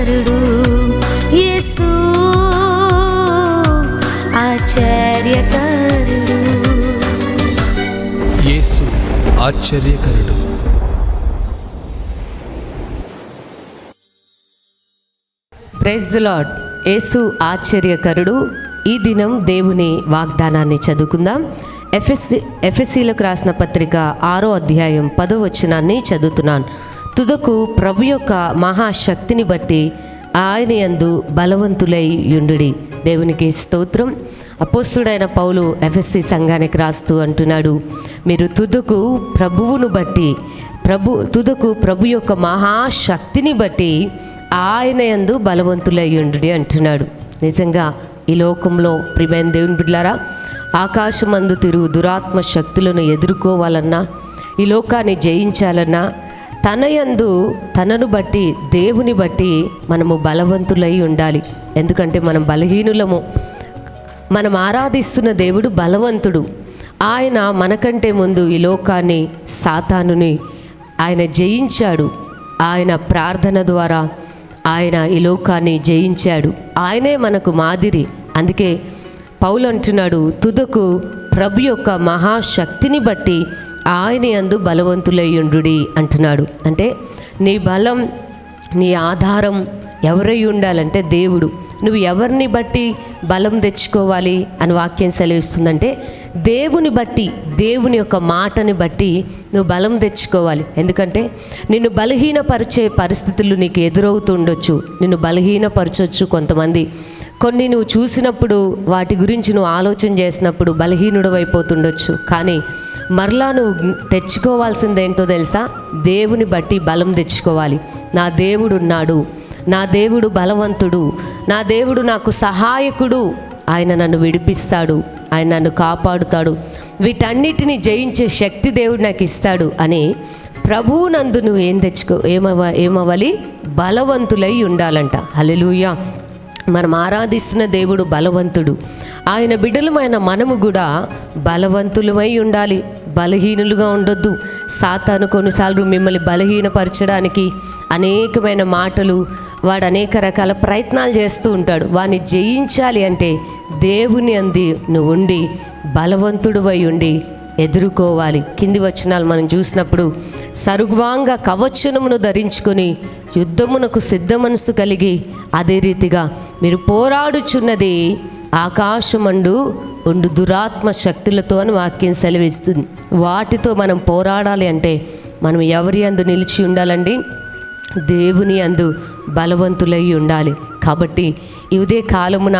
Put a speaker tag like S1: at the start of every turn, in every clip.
S1: ఆశ్చర్యకరుడు యేసు ఆశ్చర్యకరుడు.
S2: యేసు ఆశ్చర్యకరుడు.
S3: ప్రైజ్ లాడ్ యేసు ఆశ్చర్యకరుడు. ఈ దినం దేవుని వాగ్దానాన్ని చదువుకుందాం. ఎఫ్ఎస్సి ఎఫ్ఎస్సీలకు రాసిన పత్రిక ఆరో అధ్యాయం పదో వచనాన్ని చదువుతున్నాను. తుదకు ప్రభు యొక్క మహాశక్తిని బట్టి ఆయన యందు బలవంతులై యుండుడి. దేవునికి స్తోత్రం. అపోస్తుడైన పౌలు ఎఫ్ఎస్సి సంఘానికి రాస్తూ అంటున్నాడు మీరు తుదకు ప్రభువును బట్టి ప్రభు తుదకు ప్రభు యొక్క మహాశక్తిని బట్టి ఆయన యందు బలవంతులయ్యుండు అంటున్నాడు. నిజంగా ఈ లోకంలో ప్రిమైన దేవుని బిడ్లారా ఆకాశమందు తిరుగు దురాత్మ శక్తులను ఎదుర్కోవాలన్నా ఈ లోకాన్ని జయించాలన్నా తన యందు తనను బట్టి దేవుని బట్టి మనము బలవంతులై ఉండాలి. ఎందుకంటే మనం బలహీనులము. మనం ఆరాధిస్తున్న దేవుడు బలవంతుడు. ఆయన మనకంటే ముందు ఈ లోకాన్ని సాతానుని ఆయన జయించాడు. ఆయన ప్రార్థన ద్వారా ఆయన ఈ లోకాన్ని జయించాడు. ఆయనే మనకు మాదిరి. అందుకే పౌలు అంటున్నాడు తుదకు ప్రభు యొక్క మహాశక్తిని బట్టి ఆయన యందు బలవంతులయ్యుండు అంటున్నాడు. అంటే నీ బలం నీ ఆధారం ఎవరై ఉండాలంటే దేవుడు. నువ్వు ఎవరిని బట్టి బలం తెచ్చుకోవాలి అని వాక్యం సెలవిస్తుందంటే దేవుని బట్టి దేవుని యొక్క మాటని బట్టి నువ్వు బలం తెచ్చుకోవాలి. ఎందుకంటే నిన్ను బలహీనపరిచే పరిస్థితులు నీకు ఎదురవుతుండొచ్చు. నిన్ను బలహీనపరచొచ్చు కొంతమంది. కొన్ని నువ్వు చూసినప్పుడు వాటి గురించి నువ్వు ఆలోచన చేసినప్పుడు బలహీనుడు అయిపోతుండొచ్చు. కానీ మరలా నువ్వు తెచ్చుకోవాల్సిందేంటో తెలుసా? దేవుని బట్టి బలం తెచ్చుకోవాలి. నా దేవుడు ఉన్నాడు. నా దేవుడు బలవంతుడు. నా దేవుడు నాకు సహాయకుడు. ఆయన నన్ను విడిపిస్తాడు. ఆయన నన్ను కాపాడుతాడు. వీటన్నిటిని జయించే శక్తి దేవుడు నాకు ఇస్తాడు అని ప్రభువు నందు నువ్వు ఏం తెచ్చుకో ఏమవ ఏమవ్వాలి? బలవంతులై ఉండాలంట. హలెలుయా మనం ఆరాధిస్తున్న దేవుడు బలవంతుడు. ఆయన బిడ్డలమైన మనము కూడా బలవంతులమై ఉండాలి. బలహీనులుగా ఉండొద్దు. సాతాను కొన్నిసార్లు మిమ్మల్ని బలహీనపరచడానికి అనేకమైన మాటలు వాడు అనేక రకాల ప్రయత్నాలు చేస్తూ ఉంటాడు. వాడిని జయించాలి అంటే దేవుని అంది నువ్వు ఉండి బలవంతుడు ఉండి ఎదుర్కోవాలి. కింది వచనాలు మనం చూసినప్పుడు సరుగ్వాంగ కవచనమును ధరించుకొని యుద్ధమునకు సిద్ధ మనసు కలిగి అదే రీతిగా మీరు పోరాడుచున్నది ఆకాశమండు ఉండు దురాత్మ శక్తులతో అని వాక్యం సెలవిస్తుంది. వాటితో మనం పోరాడాలి అంటే మనం ఎవరి అందు నిలిచి ఉండాలండి? దేవుని అందు బలవంతులై ఉండాలి. కాబట్టి ఇదే కాలమున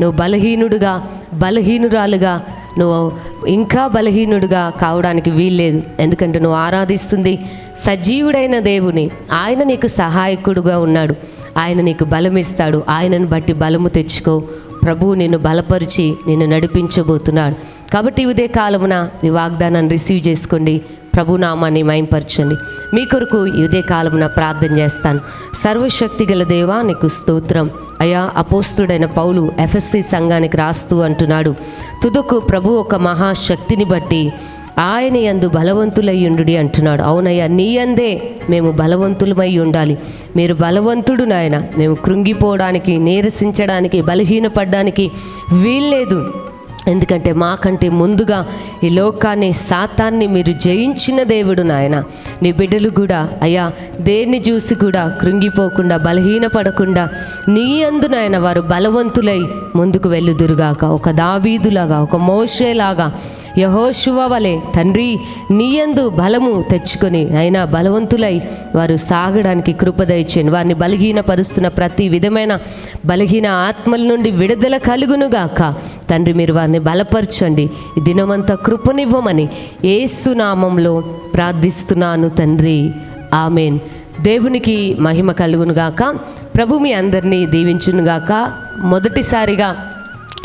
S3: నువ్వు బలహీనుడుగా బలహీనురాలుగా నువ్వు ఇంకా బలహీనుడుగా కావడానికి వీల్లేదు. ఎందుకంటే నువ్వు ఆరాధిస్తుంది సజీవుడైన దేవుని. ఆయన నీకు సహాయకుడుగా ఉన్నాడు. ఆయన నీకు బలం ఇస్తాడు ఆయనను బట్టి బలము తెచ్చుకో. ప్రభువు నిన్ను బలపరిచి నిన్ను నడిపించబోతున్నాడు. కాబట్టి ఇదే కాలమున ఈ వాగ్దానాన్ని రిసీవ్ చేసుకోండి. ప్రభునామాన్ని మైంపరచండి మీ కొరకు ఇదే కాలమున ప్రార్థన చేస్తాను. సర్వశక్తి గల దేవా నీకు స్తోత్రం. అయా అపోస్తుడైన పౌలు ఎఫ్ఎస్సి సంఘానికి రాస్తూ అంటున్నాడు తుదకు ప్రభు ఒక మహాశక్తిని బట్టి ఆయన యందు బలవంతులయ్యుండు అంటున్నాడు. అవునయ్యా నీ అందే మేము బలవంతులమై ఉండాలి. మీరు బలవంతుడు నాయన. మేము కృంగిపోవడానికి నీరసించడానికి బలహీనపడడానికి వీల్లేదు. ఎందుకంటే మాకంటే ముందుగా ఈ లోకాన్ని సాతాన్ని మీరు జయించిన దేవుడు నాయన. నీ బిడ్డలు కూడా అయ్యా దేన్ని చూసి కూడా కృంగిపోకుండా బలహీనపడకుండా నీ అందునైనా వారు బలవంతులై ముందుకు వెళ్ళుదురుగాక. ఒక దావీదులాగా ఒక మోషేలాగా యహోశువ వలె తండ్రి నీయందు బలము తెచ్చుకొని అయినా బలవంతులై వారు సాగడానికి కృపదయచేయండి వారిని బలహీనపరుస్తున్న ప్రతి విధమైన బలహీన ఆత్మల నుండి విడుదల కలుగునుగాక. తండ్రి మీరు వారిని బలపరచండి. దినమంతా కృపనివ్వమని ఏసునామంలో ప్రార్థిస్తున్నాను తండ్రి. ఆమెన్. దేవునికి మహిమ కలుగునుగాక. ప్రభు మీ అందరినీ దీవించునుగాక. మొదటిసారిగా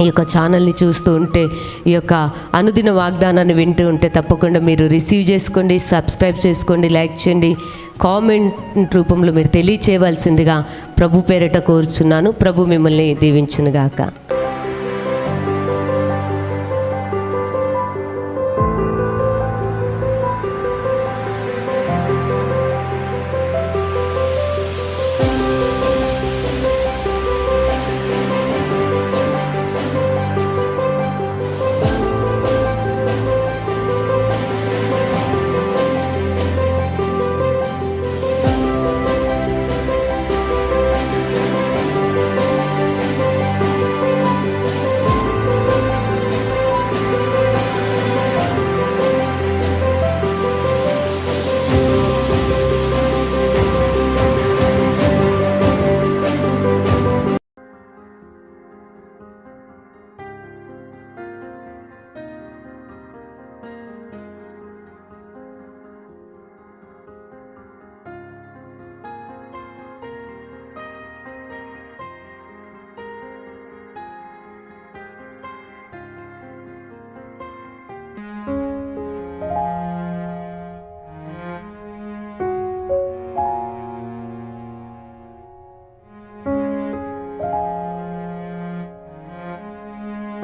S3: ఈ యొక్క ఛానల్ని చూస్తూ ఉంటే ఈ యొక్క అనుదిన వాగ్దానాన్ని వింటూ ఉంటే తప్పకుండా మీరు రిసీవ్ చేసుకోండి సబ్స్క్రైబ్ చేసుకోండి లైక్ చేయండి. కామెంట్ రూపంలో మీరు తెలియచేయవలసిందిగా ప్రభు పేరిట కోరుచున్నాను. ప్రభు మిమ్మల్ని దీవించునుగాక.